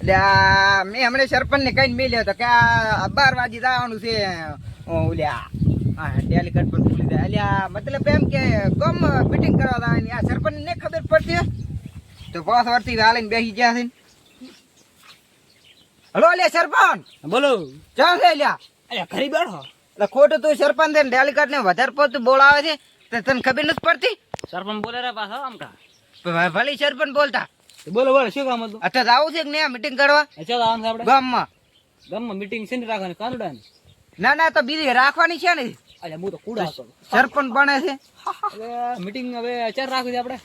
એટલે આ મેં હમણાં સરપંચ ને કઈ મેલ્યો હતો કે આ બાર વાગે જવાનું છે. ઓલ્યા હા ડેલિકેટ પણ ભૂલી જાય. અલ્યા મતલબ એમ કે ગમ મીટિંગ કરવા જવાની. આ સરપંચ ને ખબર પડતી તો પાંચ વર્ષથી વાલીને બેસી ગયા છે હલો અલ્યા સરપંચ. બોલો. ચાલ અલ્યા અલ્યા ઘરે બેઠો. એટલે ખોટું તું સરપંચ ને ડેલિકેટ ને વધારે પડતું બોલાવે છે. તો તને ખબર નથી પડતી? સરપંચ બોલે રે પાછો આમ કા? ભ- ભલી સરપંચ બોલતા. બોલો બોલો શું કામ હતું? અચ્છા આવું છે કે નહીં મીટિંગ કરવા? ચાલો આવવાનું આપણે. ગામમાં. ગામમાં મીટિંગ છે ને રાખવાની કાનુડા ને ના તો બીજી રાખવાની છે ને. અરે હું તો કુડા હતો. સરપંચ બને છે. મીટિંગ હવે ચાર રાખવી છે આપણે?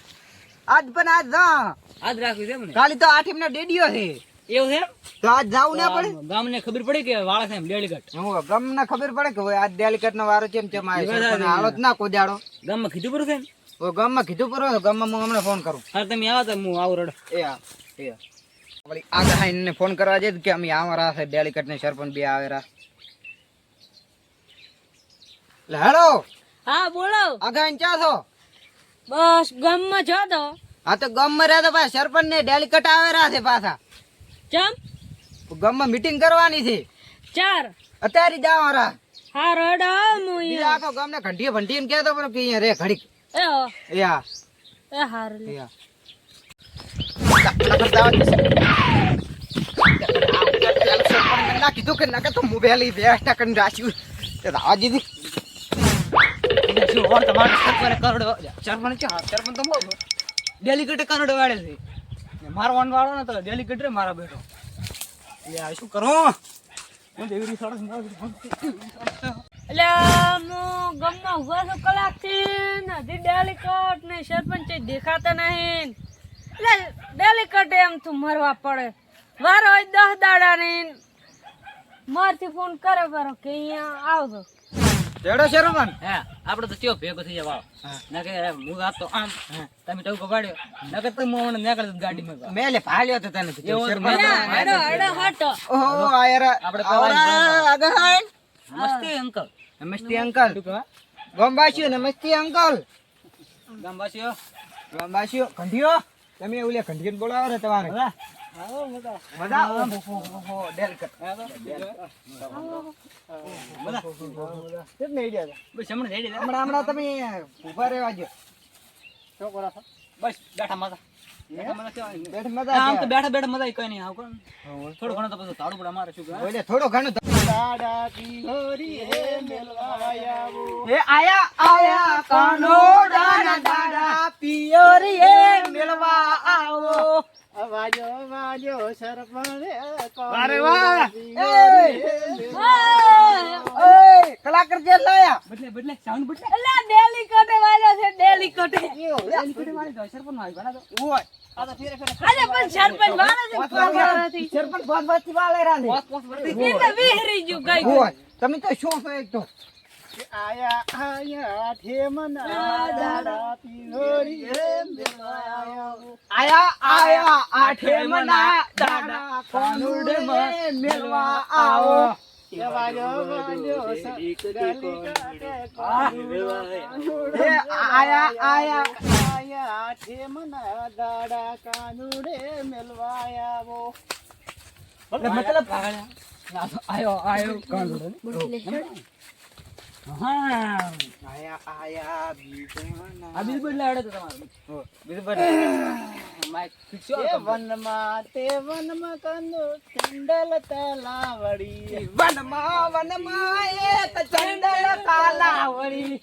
આજ પણ આજ ના આજ રાખવી છે એમ કાલી તો આઠી નો ડેડીઓ છે. એવું છે એમ? તો આજ જાવું ના પડે ગામને ખબર પડી કે વાળા એમ ડેલિકેટ હું ગમને ખબર પડે કે આજ ડેલિકેટ નો વારો કેમ છે? મારે સરપંચ હાલો જ ના કોદાડો ગામમાં કીધું પડું છે ને ઓ ગામમાં કીધું કરો તો ગામમાં હું હમણાં ફોન કરું. હા તમે આવો તો હું આવું રડ. એ આ એ હા. વળી આગળ ને ફોન કરવા જઈએ કે અમે આવરા છે ડેલિકેટ ને સરપંચ બે આવેરા લે હેલો. હા બોલો. આગળ ચા છો? બસ ગામમાં છો તો? હા તો ગામમાં રહ્યા તો ભાઈ સરપંચ ને ડેલિકેટ આવેરા છે પાછા. ચમ? ગામમાં મીટિંગ કરવાની છે. ચાર. અત્યારે જાવ રા હા રડ હું આખો ગામને ઘંટીએ ભંટીએ એમ કહેતો પણ કે અહીંયા રે ઘડીક. એ હો, એ હાર લે. હા. દાવા કીધું કે નકર તો મોબાઈલ બેસ્ટ કરીને રાખ્યું. દાવા દીધી. તમારે સરપંચ કરોડો સરપંચ સરપંચ તો મોટો ડેલિકેટ કરોડો વાળે છે. ને મારો વાન વાળો ને તો ડેલિકેટ રે મારા બેઠો એટલે શું કરું? હું તો એવી રીતે સડક મારું. એટલે હું ગામમાં ઊભા છું કલાકથી ને હજી ડેલિકટ ને સરપંચ દેખાતા નહીં એટલે ડેલિકટ એમ તું મરવા પડે. વારો હોય દસ દાડા ને મારથી ફોન કરે બરો કે અહીંયા આવજો. તેડો શેરોમન હે આપણે તો ચેવો ભેગો થઈ જાય વાળો ના કે હું આ તો આમ. તમે ટવકો પાડ્યો. નકર તો હું હમણાં નીકળે તો ગાડીમાં મેં લે ભાલ્યો તો તને કીધું. એવું ના, હેડો હેડો હટો. ઓહો આ યાર આપણે તો આગળ. મસ્તી અંકલ. મસ્તી અંકલ. ગોમબાસીઓ નમસ્તે અંકલ. ગામવાસીઓ ગોમબાસીઓ ઘંટીઓ તમે ઓલે ઘંટીને બોલાવો ને તમારે. હમણાં તમે ઊભા રહેવા. શું બસ બેઠા મજા બેઠા? બેઠ મજા આમ તો છે. બેઠા બેઠા મજા કઈ નહીં થોડું તો બધું તાળું પડે અમારે શું? થોડો ઘણો એ આયા આયા કાનોડાના દાડા પિયરીએ મેળવા આવો. અરે વાહ. એ, એ, કલાકાર જે લાયા. બદલે બદલે સાઉન્ડ બદલે. એટલે ડેલિકટ વાળો છે. ડેલિકટ સરપંચમાં આવી તો. વાળો છે પગારથી. સરપંચ પાંચ આયા થી. વાલે રાંધે. કોનુડ પોસ વળતી. એ તો વિહરી ગયું આયા આયા આઠે મના દાડા કાનુડે આયા આયા એટલે મતલબ આયો આયો કાનુડો હા બદલાવડે તો તમારું બીજું બધું માઇક ફિક્સ છો વનમાં વનમાં એક ચંદન કાલાવડી